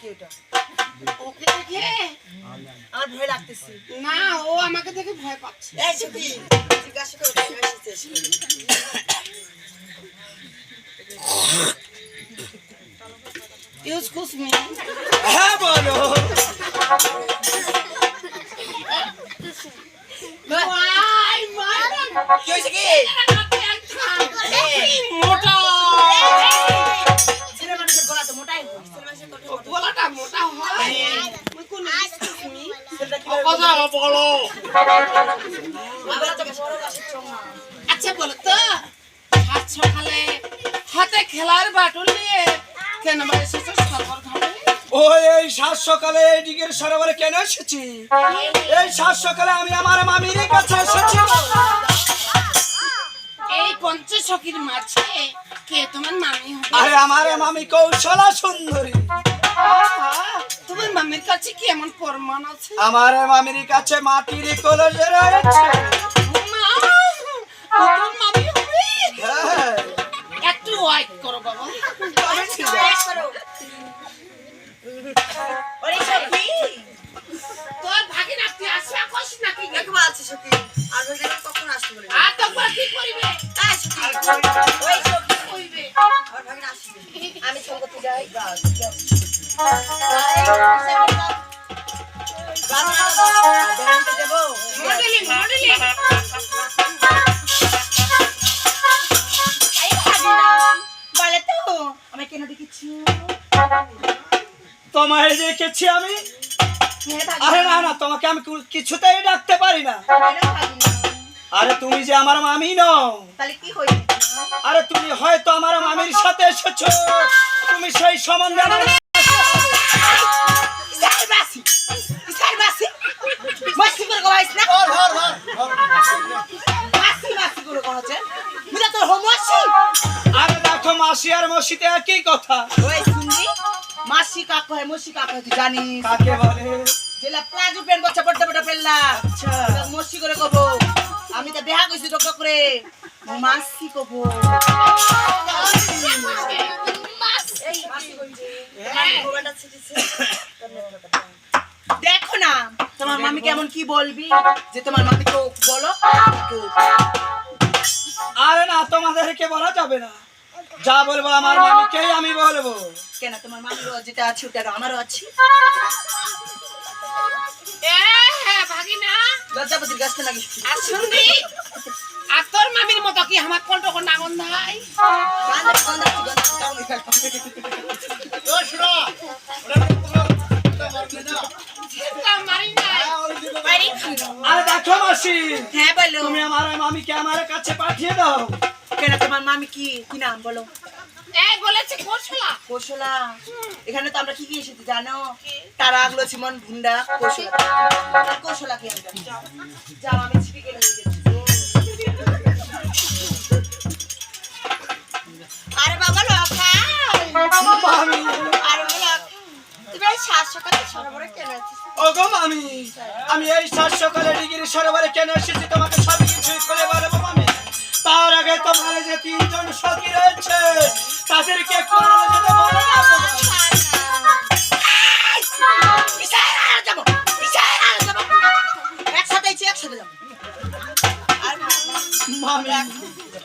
কি ওটা? ওকে দেখে আমার ভয় লাগতেছে। না ও আমাকে দেখে ভয় পাচ্ছে। এই সত্যি জিজ্ঞাসা করে হ্যাঁ বলো। কি হয়েছে কি? কথা বলো। ওই। আচ্ছা বলো তো সাত সকালে হাতে খেলার বাটুল নিয়ে কেন বাড়ি এসেছ সরবর ঘাটে ও এই সাত সকালে এই দিকের সরোবরে কেন এসেছি? এই সাত সকালে আমি আমার মামির কাছে এসেছি। এই পঞ্চসখীর মাঝে কে তোমার মামি হবে? আরে আমার মামি কৌশলা সুন্দরী। কাছে কি এমন প্রমাণ আছে? আমার মামির কাছে মাটির কলসে রয়েছে। তোর হ্যাঁ। একটু ওয়াইট করো বাবা। আমি ঠিক আছে। ওরে সখী, তোর ভাগিন আপনি আসবে নাকি? আছে সখী। আর ওই কখন আসতে বলে? আর তো কি করিবে? এই সখী, ওই সখী, কইবে। আমার ভাগিনা আসবে। আমি সঙ্গতে যাই। তোমায় দেখেছি আমি? আরে না না, তোমাকে আমি কিছুতেই ডাকতে পারি না। আরে তুমি যে আমার মামি নও। আরে তুমি হয়তো আমার মামির সাথে এসেছ। তুমি সেই সম্বন্ধে আমার ওই মাসি কাক হয় মসি কাক হয় তুই জানিস? কাকে বলে? যেলা প্লাজো পেন বচ্চা বড় বড় পেল্লা আচ্ছা। মসি করে কব। আমি তো কইছি টক করে। মাসি কব। দেখো না তোমার মামি কেমন কি বলবি? যে তোমার মামিকে বলো। আরে না তোমাদেরকে বলা যাবে না। যা বলব আমার মামিকেই আমি বলব। কেন তোমার মামিরও যেটা আছে ওটা আমারও আছে। এ হ্যাঁ ভাগিনা। লজ্জাপতির লাগিস আর শুনবি? আর তোর মামির মতো কি আমার কোন আরে দেখো মাসি হ্যাঁ বলো। তুমি আমার মামিকে আমার কাছে পাঠিয়ে দাও। কেন তোমার মামি কি কি নাম বলো? এই বলেছে কোশলা কৌশলা এখানে তো আমরা কি কি এসেছি জানো? তারা আগলো চিমন ভুন্ডা কৌশলা আর কৌশলা কি আমরা যাও আমি ছিপি আরে বাবা লখাই মামি আরে বাবা তুমি এই সাত সকালে সরবরে কেন আছিস ওগো মামি আমি এই সাত সকালে ডিগ্রি সরোবরে কেন এসেছি? তোমাকে সব কিছুই খুলে বলব তার আগে তোমার যে তিনজন সখী রয়েছে তাদেরকে কোনো যেতে বলো না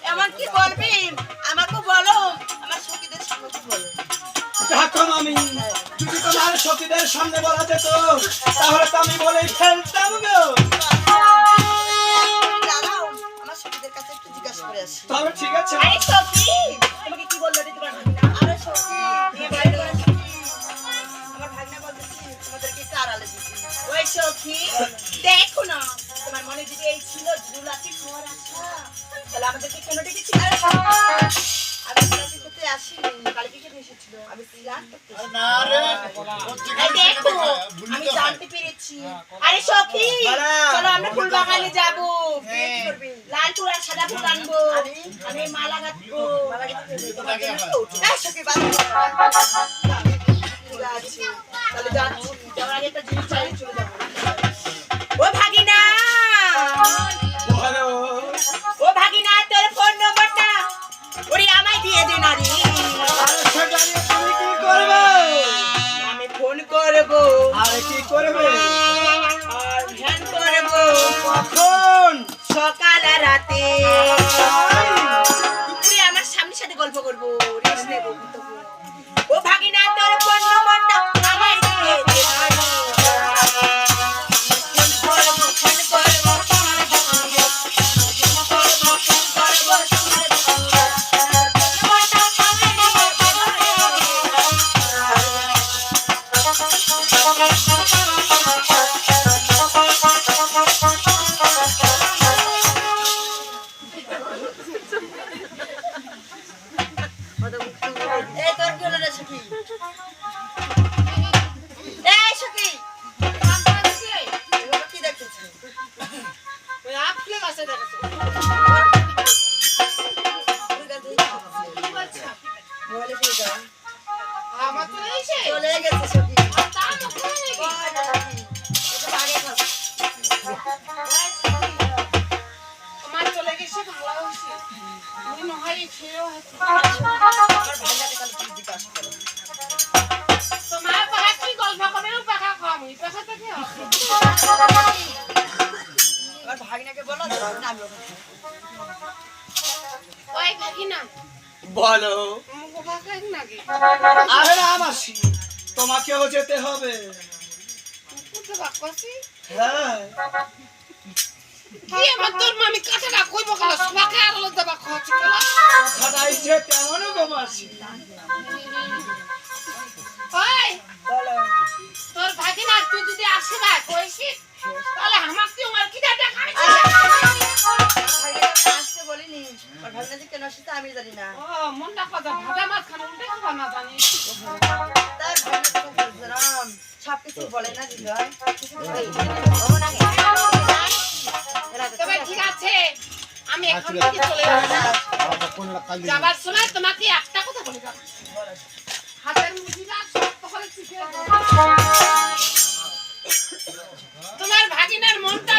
এমন কি বলবি? আমাকে বলো আমার সখীদের সঙ্গে বলো দেখো মামি যদি তোমার সখীদের সামনে বলা যেত তাহলে তো আমি বলেই ফেলতাম গো। সখীদের কাছে একটু জিজ্ঞাসা করে আসি। তাহলে ঠিক আছে আরে সখী, তোমাকে কি বলল রে তোমার ভাগনা? আরে সখী। আমার ভাগনা বলতেছে, তোমাদেরকে একটু আড়ালে দিছি ওই সখী, দেখো না, তোমার মনে যদি এই ছিল জুলাপি খাওয়ার আশা, তাহলে আমাদেরকে কেন ডেকেছি আরে আমি জুলাপি খেতে আসিনি, কালকে খেতে এসেছিল। আমি সিয়ার করতে এসেছি। এই দেখো, আমি জানতে পেরেছি। আরে সখী, চলো আমরা ফুল বাগানে যাব। লাল ফুল আর সাদা ফুল আনব। আমি মালা গাঁথবো। তোমার জন্য তো উঠে। এই সখী, বাদ দাও। ঠিক আছে, তাহলে যাচ্ছি। যাওয়ার আগে একটা জিনিস চাই, চলে যাব। ও ভাগিনা! ও ভাগিনা তোর ফোন নম্বরটা ওরে আমায় দিয়ে দে না রে। করবে আর ধ্যান করব কখন? সকাল আর রাতে। দুপুরে আমার স্বামীর সাথে গল্প করব। কি জিজ্ঞাসা করো। তোমার পাখা কি গল্প করে পাখা কম পাখা তো, না বলো আরে না মাসি তোমাকেও যেতে হবে। হ্যাঁ। কি আমার তোর মামি কাটাটা কইব কালা পাখা আর লদা বাক হচ্ছে কালা কথাটাই যে তেমন গো মাসি। বলে না। তবে ঠিক আছে আমি এখন থেকে চলে যাব। যাবার সময় তোমাকে একটা কথা বলে যাব। হাতের মুঠিটা শক্ত করে চিপে তোমার ভাগিনার মনটা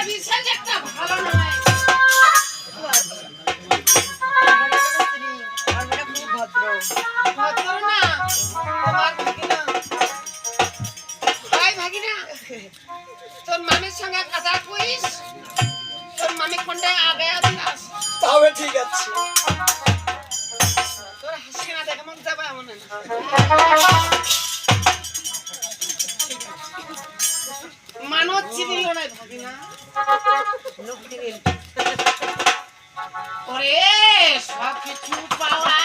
ঠিক আছে। তোর হাসি না দেখে মন যাবে এমন না। মানব চিনিল না। ওরে সব কিছু পাওয়া